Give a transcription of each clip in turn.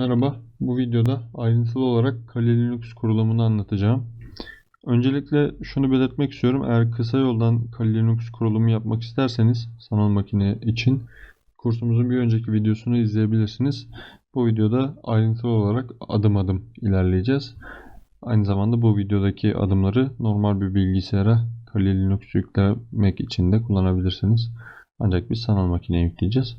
Merhaba, bu videoda ayrıntılı olarak Kali Linux kurulumunu anlatacağım. Öncelikle şunu belirtmek istiyorum. Eğer kısa yoldan Kali Linux kurulumu yapmak isterseniz sanal makine için kursumuzun bir önceki videosunu izleyebilirsiniz. Bu videoda ayrıntılı olarak adım adım ilerleyeceğiz. Aynı zamanda bu videodaki adımları normal bir bilgisayara Kali Linux yüklemek için de kullanabilirsiniz. Ancak biz sanal makineye yükleyeceğiz.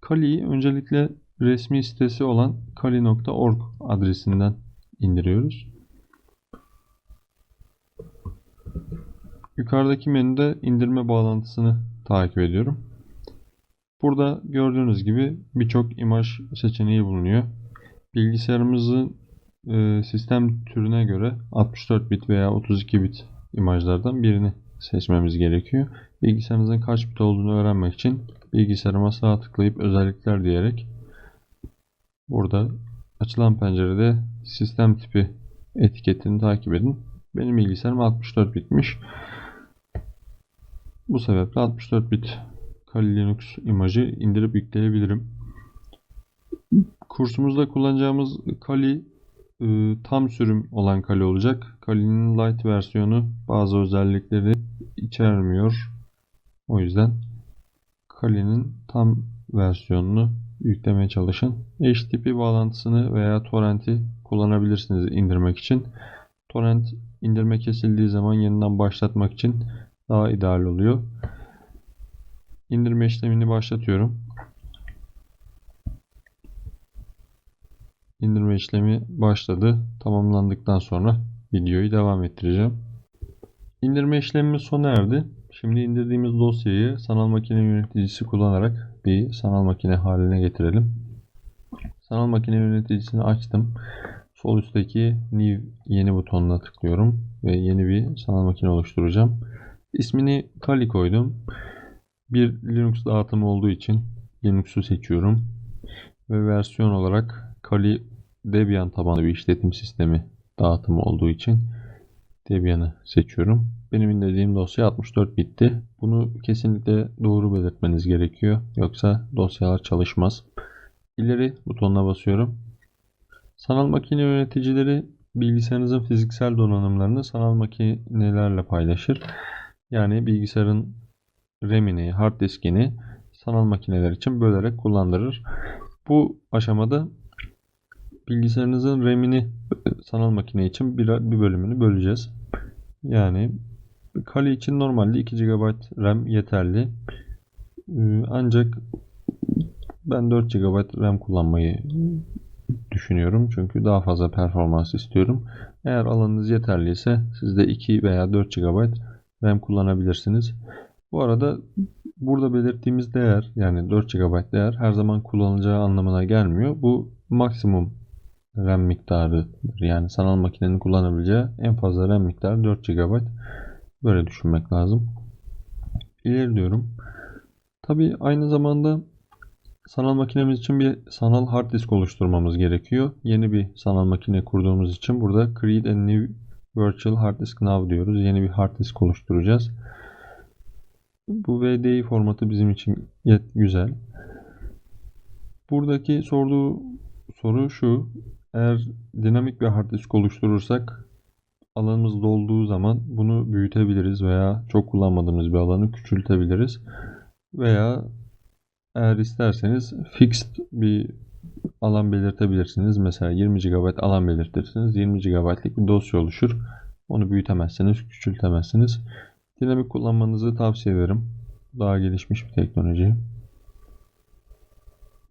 Kali'yi öncelikle resmi sitesi olan kali.org adresinden indiriyoruz. Yukarıdaki menüde indirme bağlantısını takip ediyorum. Burada gördüğünüz gibi birçok imaj seçeneği bulunuyor. Bilgisayarımızın e, sistem türüne göre 64 bit veya 32 bit imajlardan birini seçmemiz gerekiyor. Bilgisayarınızın kaç bit olduğunu öğrenmek için bilgisayarıma sağ tıklayıp özellikler diyerek burada açılan pencerede sistem tipi etiketini takip edin. Benim bilgisayarım 64 bitmiş. Bu sebeple 64 bit Kali Linux imajı indirip yükleyebilirim. Kursumuzda kullanacağımız Kali e, tam sürüm olan Kali olacak. Kali'nin light versiyonu bazı özellikleri içermiyor. O yüzden Kali'nin tam versiyonunu yüklemeye çalışın. HTTP bağlantısını veya torrent'i kullanabilirsiniz indirmek için. Torrent indirme kesildiği zaman yeniden başlatmak için daha ideal oluyor. İndirme işlemini başlatıyorum. İndirme işlemi başladı. Tamamlandıktan sonra videoyu devam ettireceğim. İndirme işlemimiz sona erdi. Şimdi indirdiğimiz dosyayı sanal makine yöneticisi kullanarak bir sanal makine haline getirelim. Sanal makine yöneticisini açtım. Sol üstteki New yeni butonuna tıklıyorum ve yeni bir sanal makine oluşturacağım. İsmini Kali koydum. Bir Linux dağıtımı olduğu için Linux'u seçiyorum. Ve versiyon olarak Kali Debian tabanlı bir işletim sistemi dağıtımı olduğu için Debian'ı seçiyorum. Benim indirdiğim dosya 64 bitti. Bunu kesinlikle doğru belirtmeniz gerekiyor. Yoksa dosyalar çalışmaz. İleri butonuna basıyorum. Sanal makine yöneticileri bilgisayarınızın fiziksel donanımlarını sanal makinelerle paylaşır. Yani bilgisayarın RAM'ini, hard diskini sanal makineler için bölerek kullandırır. Bu aşamada bilgisayarınızın RAM'ini sanal makine için bir, bir bölümünü böleceğiz. Yani Kali için normalde 2 GB RAM yeterli. Ancak ben 4 GB RAM kullanmayı düşünüyorum. Çünkü daha fazla performans istiyorum. Eğer alanınız yeterliyse siz de 2 veya 4 GB RAM kullanabilirsiniz. Bu arada burada belirttiğimiz değer yani 4 GB değer her zaman kullanılacağı anlamına gelmiyor. Bu maksimum RAM miktarı yani sanal makinenin kullanabileceği en fazla RAM miktarı 4 GB. Böyle düşünmek lazım. İleri diyorum. Tabi aynı zamanda sanal makinemiz için bir sanal hard disk oluşturmamız gerekiyor. Yeni bir sanal makine kurduğumuz için burada create a new virtual hard disk now diyoruz. Yeni bir hard disk oluşturacağız. Bu VDI formatı bizim için güzel. Buradaki sorduğu soru şu. Eğer dinamik bir hard disk oluşturursak alanımız dolduğu zaman bunu büyütebiliriz veya çok kullanmadığımız bir alanı küçültebiliriz. Veya eğer isterseniz fixed bir alan belirtebilirsiniz. Mesela 20 GB alan belirtirsiniz. 20 GB'lik bir dosya oluşur. Onu büyütemezsiniz, küçültemezsiniz. Dinamik kullanmanızı tavsiye ederim. Daha gelişmiş bir teknoloji.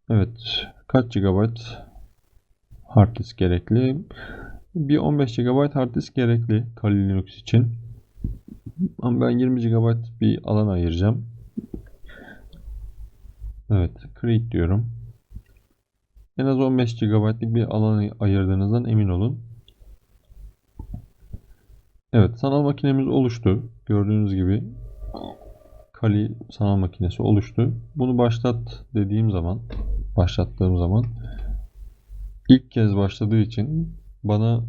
Evet. Kaç GB hard disk gerekli? Bir 15 GB hard disk gerekli Kali Linux için. Ama ben 20 GB bir alan ayıracağım. Evet, create diyorum. En az 15 GB'lik bir alan ayırdığınızdan emin olun. Evet, sanal makinemiz oluştu. Gördüğünüz gibi Kali sanal makinesi oluştu. Bunu başlat dediğim zaman, başlattığım zaman ilk kez başladığı için bana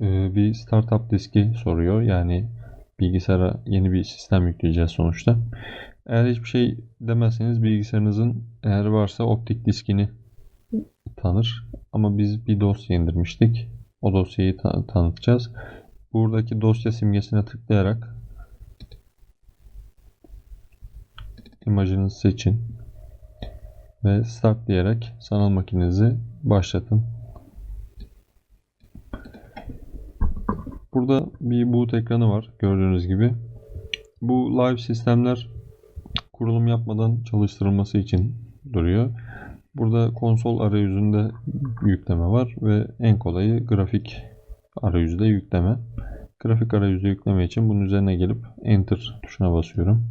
e, bir startup diski soruyor. Yani bilgisayara yeni bir sistem yükleyeceğiz sonuçta. Eğer hiçbir şey demezseniz bilgisayarınızın eğer varsa optik diskini tanır. Ama biz bir dosya indirmiştik. O dosyayı ta- tanıtacağız. Buradaki dosya simgesine tıklayarak imajınızı seçin ve start diyerek sanal makinenizi başlatın. Burada bir boot ekranı var gördüğünüz gibi. Bu live sistemler kurulum yapmadan çalıştırılması için duruyor. Burada konsol arayüzünde yükleme var ve en kolayı grafik arayüzde yükleme. Grafik arayüzde yükleme için bunun üzerine gelip Enter tuşuna basıyorum.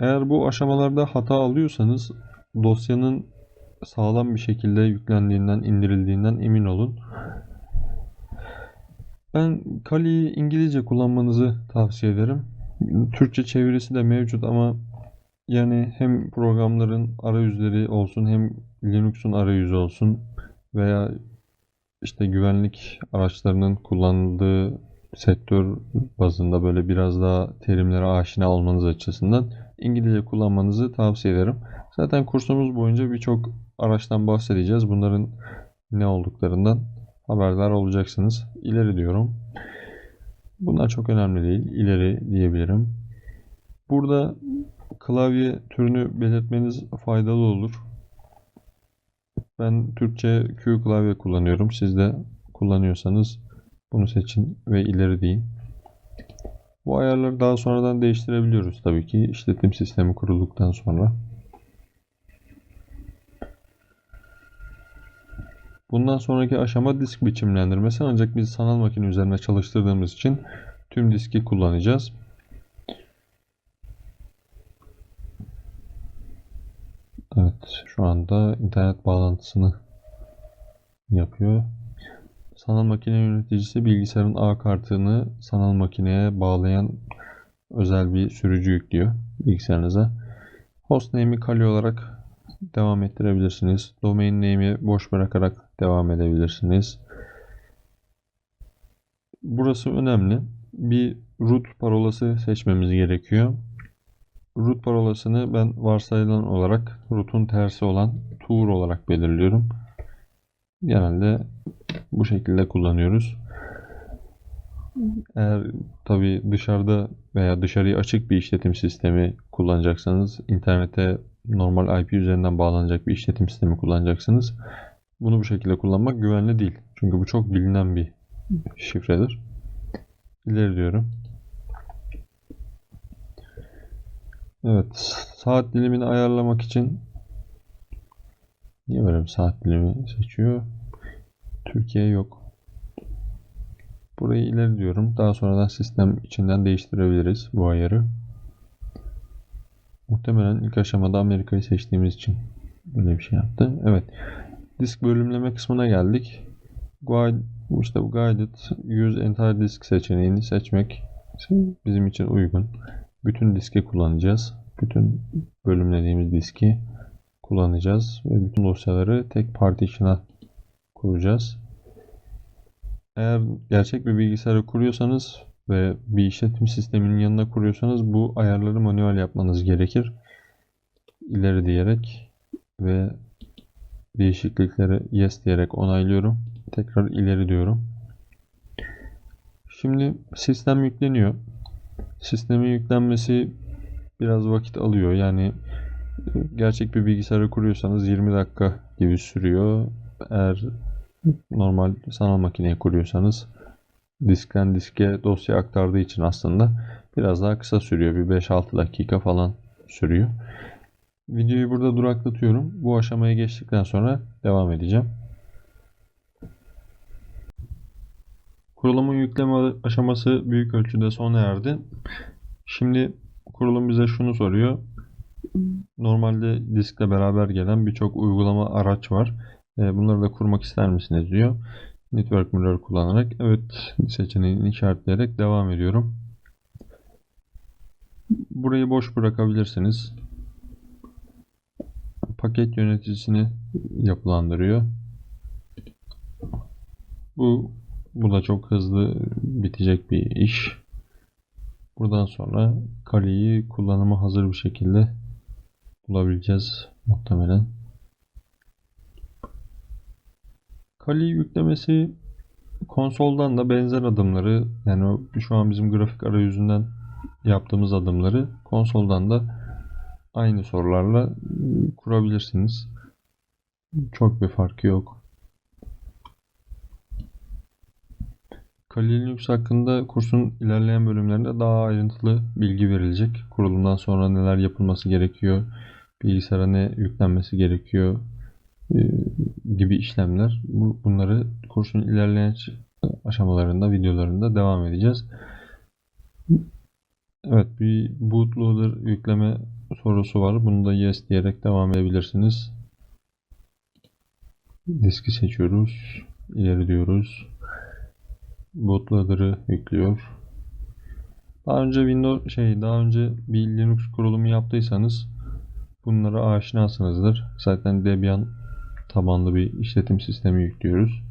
Eğer bu aşamalarda hata alıyorsanız dosyanın sağlam bir şekilde yüklendiğinden, indirildiğinden emin olun. Ben Kali'yi İngilizce kullanmanızı tavsiye ederim. Türkçe çevirisi de mevcut ama yani hem programların arayüzleri olsun hem Linux'un arayüzü olsun veya işte güvenlik araçlarının kullanıldığı sektör bazında böyle biraz daha terimlere aşina olmanız açısından İngilizce kullanmanızı tavsiye ederim. Zaten kursumuz boyunca birçok araçtan bahsedeceğiz. Bunların ne olduklarından haberdar olacaksınız. İleri diyorum. Bunlar çok önemli değil. İleri diyebilirim. Burada klavye türünü belirtmeniz faydalı olur. Ben Türkçe Q klavye kullanıyorum. Siz de kullanıyorsanız bunu seçin ve ileri deyin. Bu ayarları daha sonradan değiştirebiliyoruz tabii ki işletim sistemi kurulduktan sonra. Bundan sonraki aşama disk biçimlendirmesi ancak biz sanal makine üzerine çalıştırdığımız için tüm diski kullanacağız. Evet şu anda internet bağlantısını yapıyor. Sanal makine yöneticisi bilgisayarın A kartını sanal makineye bağlayan özel bir sürücü yüklüyor bilgisayarınıza. Hostname'i Kali olarak devam ettirebilirsiniz. Domain name'i boş bırakarak devam edebilirsiniz. Burası önemli. Bir root parolası seçmemiz gerekiyor. Root parolasını ben varsayılan olarak root'un tersi olan tour olarak belirliyorum. Genelde bu şekilde kullanıyoruz. Eğer tabi dışarıda veya dışarıya açık bir işletim sistemi kullanacaksanız, internete normal IP üzerinden bağlanacak bir işletim sistemi kullanacaksınız. Bunu bu şekilde kullanmak güvenli değil. Çünkü bu çok bilinen bir şifredir. İleri diyorum. Evet, saat dilimini ayarlamak için niye böyle bir saat dilimi seçiyor? Türkiye yok. Burayı ileri diyorum. Daha sonradan sistem içinden değiştirebiliriz bu ayarı. Muhtemelen ilk aşamada Amerika'yı seçtiğimiz için böyle bir şey yaptı. Evet. Disk bölümleme kısmına geldik. Guide, işte bu Guided Use Entire Disk seçeneğini seçmek bizim için uygun. Bütün diski kullanacağız. Bütün bölümlediğimiz diski kullanacağız ve bütün dosyaları tek partition'a kuracağız. Eğer gerçek bir bilgisayarı kuruyorsanız ve bir işletim sisteminin yanına kuruyorsanız bu ayarları manuel yapmanız gerekir. İleri diyerek ve değişiklikleri yes diyerek onaylıyorum. Tekrar ileri diyorum. Şimdi sistem yükleniyor. Sistemin yüklenmesi biraz vakit alıyor. Yani gerçek bir bilgisayarı kuruyorsanız 20 dakika gibi sürüyor. Eğer normal sanal makineyi kuruyorsanız diskten diske dosya aktardığı için aslında biraz daha kısa sürüyor. Bir 5-6 dakika falan sürüyor. Videoyu burada duraklatıyorum. Bu aşamaya geçtikten sonra devam edeceğim. Kurulumun yükleme aşaması büyük ölçüde sona erdi. Şimdi kurulum bize şunu soruyor. Normalde diskle beraber gelen birçok uygulama araç var. E, bunları da kurmak ister misiniz diyor. Network Mirror kullanarak evet seçeneğini işaretleyerek devam ediyorum. Burayı boş bırakabilirsiniz. Paket yöneticisini yapılandırıyor. Bu bu da çok hızlı bitecek bir iş. Buradan sonra Kali'yi kullanıma hazır bir şekilde bulabileceğiz muhtemelen. Kali yüklemesi konsoldan da benzer adımları yani şu an bizim grafik arayüzünden yaptığımız adımları konsoldan da aynı sorularla kurabilirsiniz. Çok bir farkı yok. Kali Linux hakkında kursun ilerleyen bölümlerinde daha ayrıntılı bilgi verilecek. Kurulumdan sonra neler yapılması gerekiyor, bilgisayara ne yüklenmesi gerekiyor e, gibi işlemler. Bu, bunları kursun ilerleyen aşamalarında, videolarında devam edeceğiz. Evet, bir bootloader yükleme sorusu var. Bunu da yes diyerek devam edebilirsiniz. Diski seçiyoruz. İleri diyoruz. Bootloader'ı yüklüyor. Daha önce Windows şey daha önce bir Linux kurulumu yaptıysanız bunlara aşinasınızdır. Zaten Debian tabanlı bir işletim sistemi yüklüyoruz.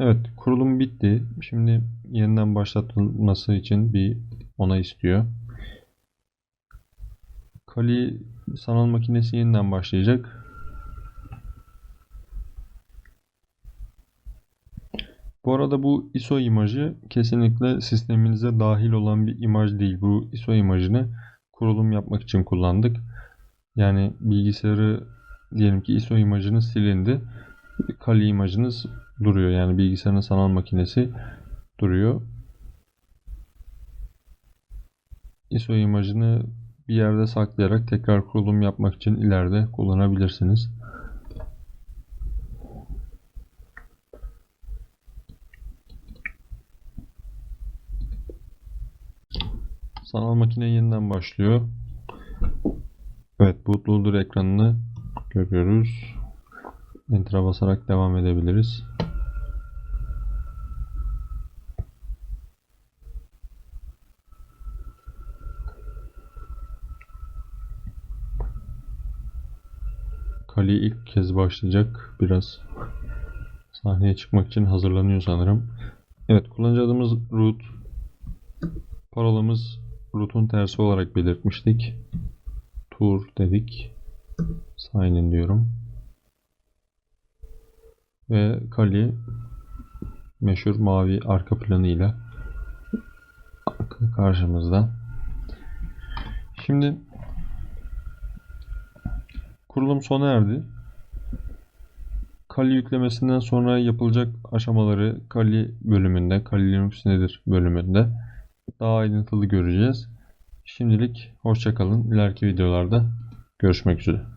Evet, kurulum bitti. Şimdi yeniden başlatılması için bir onay istiyor. Kali sanal makinesi yeniden başlayacak. Arada bu ISO imajı kesinlikle sisteminize dahil olan bir imaj değil. Bu ISO imajını kurulum yapmak için kullandık. Yani bilgisayarı diyelim ki ISO imajınız silindi. Kali imajınız duruyor. Yani bilgisayarın sanal makinesi duruyor. ISO imajını bir yerde saklayarak tekrar kurulum yapmak için ileride kullanabilirsiniz. Sanal makine yeniden başlıyor. Evet, bootloader ekranını görüyoruz. Enter'a basarak devam edebiliriz. Kali ilk kez başlayacak. Biraz sahneye çıkmak için hazırlanıyor sanırım. Evet, kullanıcı adımız root. Parolamız root'un tersi olarak belirtmiştik. Tour dedik. Sign diyorum. Ve Kali meşhur mavi arka planıyla karşımızda. Şimdi kurulum sona erdi. Kali yüklemesinden sonra yapılacak aşamaları Kali bölümünde, Kali Linux nedir bölümünde daha ayrıntılı göreceğiz. Şimdilik hoşçakalın. İleriki videolarda görüşmek üzere.